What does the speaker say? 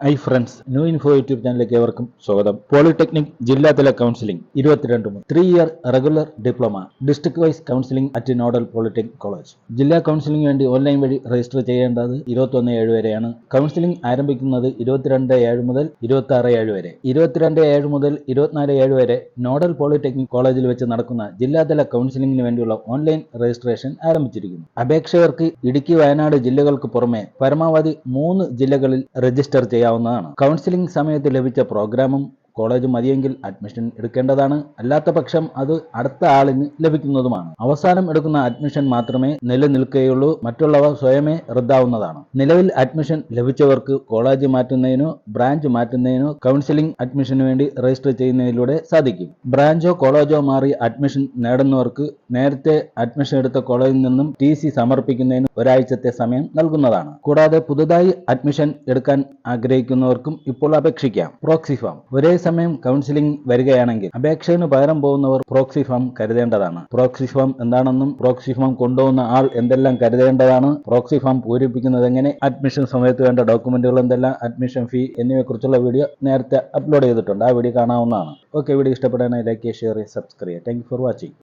Hi friends new info YouTube ചാനലിലേക്ക് ഏവർക്കും സ്വാഗതം. പോളിടെക്നിക് ജില്ലാതല കൗൺസിലിംഗ് ഇരുപത്തിരണ്ട് മുതൽ three year regular diploma district wise counselling at nodal polytechnic college ജില്ലാ കൗൺസിലിംഗ് വേണ്ടി ഓൺലൈൻ വഴി രജിസ്റ്റർ ചെയ്യേണ്ടത് ഇരുപത്തൊന്ന് ഏഴ് വരെയാണ്. കൗൺസിലിംഗ് ആരംഭിക്കുന്നത് ഇരുപത്തിരണ്ട് ഏഴ് മുതൽ ഇരുപത്തി ആറ് ഏഴ് വരെ. ഇരുപത്തിരണ്ട് ഏഴ് മുതൽ ഇരുപത്തിനാല് ഏഴ് വരെ നോഡൽ പോളിടെക്നിക് കോളേജിൽ വെച്ച് നടക്കുന്ന ജില്ലാതല കൗൺസിലിംഗിന് വേണ്ടിയുള്ള ഓൺലൈൻ രജിസ്ട്രേഷൻ ആരംഭിച്ചിരിക്കുന്നു. അപേക്ഷകർക്ക് ഇടുക്കി വയനാട് ജില്ലകൾക്ക് പുറമെ പരമാവധി മൂന്ന് ജില്ലകളിൽ രജിസ്റ്റർ ചെയ്യാവുന്നതാണ് കൗൺസിലിംഗ് സമയത്ത് ലഭിച്ച പ്രോഗ്രാമും കോളേജ് മതിയെങ്കിൽ അഡ്മിഷൻ എടുക്കേണ്ടതാണ്. അല്ലാത്ത പക്ഷം അത് അടുത്ത ആളിന് ലഭിക്കുന്നതുമാണ്. അവസാനം എടുക്കുന്ന അഡ്മിഷൻ മാത്രമേ നിലനിൽക്കുകയുള്ളൂ. മറ്റുള്ളവ സ്വയമേ റദ്ദാവുന്നതാണ്. നിലവിൽ അഡ്മിഷൻ ലഭിച്ചവർക്ക് കോളേജ് മാറ്റുന്നതിനോ ബ്രാഞ്ച് മാറ്റുന്നതിനോ കൗൺസിലിംഗ് അഡ്മിഷന് വേണ്ടി രജിസ്റ്റർ ചെയ്യുന്നതിലൂടെ സാധിക്കും. ബ്രാഞ്ചോ കോളേജോ മാറി അഡ്മിഷൻ നേടുന്നവർക്ക് നേരത്തെ അഡ്മിഷൻ എടുത്ത കോളേജിൽ നിന്നും ടി സി സമർപ്പിക്കുന്നതിന് ഒരാഴ്ചത്തെ സമയം നൽകുന്നതാണ്. കൂടാതെ പുതുതായി അഡ്മിഷൻ എടുക്കാൻ ആഗ്രഹിക്കുന്നവർക്കും ഇപ്പോൾ അപേക്ഷിക്കാം. പ്രോക്സി ഫാം ഒരേ സമയം കൗൺസിലിംഗ് വരികയാണെങ്കിൽ അപേക്ഷയിന് പകരം പോകുന്നവർ പ്രോക്സി ഫോം കരുതേണ്ടതാണ്. പ്രോക്സി ഫോം എന്താണെന്നും പ്രോക്സി ഫോം കൊണ്ടുപോകുന്ന ആൾ എന്തെല്ലാം കരുതേണ്ടതാണ് പ്രോക്സി ഫോം പൂരിപ്പിക്കുന്നത് എങ്ങനെ അഡ്മിഷൻ സമയത്ത് വേണ്ട ഡോക്യുമെന്റുകൾ എന്തെല്ലാം അഡ്മിഷൻ ഫീ എന്നിവയെക്കുറിച്ചുള്ള വീഡിയോ നേരത്തെ അപ്ലോഡ് ചെയ്തിട്ടുണ്ട്. ആ വീഡിയോ കാണാവുന്നതാണ്. ഓക്കെ വീഡിയോ ഇഷ്ടപ്പെടാനായി ലൈക്ക് ചെയ്യുക ഷെയർ ചെയ്യുക സബ്സ്ക്രൈബ് ചെയ്യുക താങ്ക് ഫോർ വാച്ചിങ്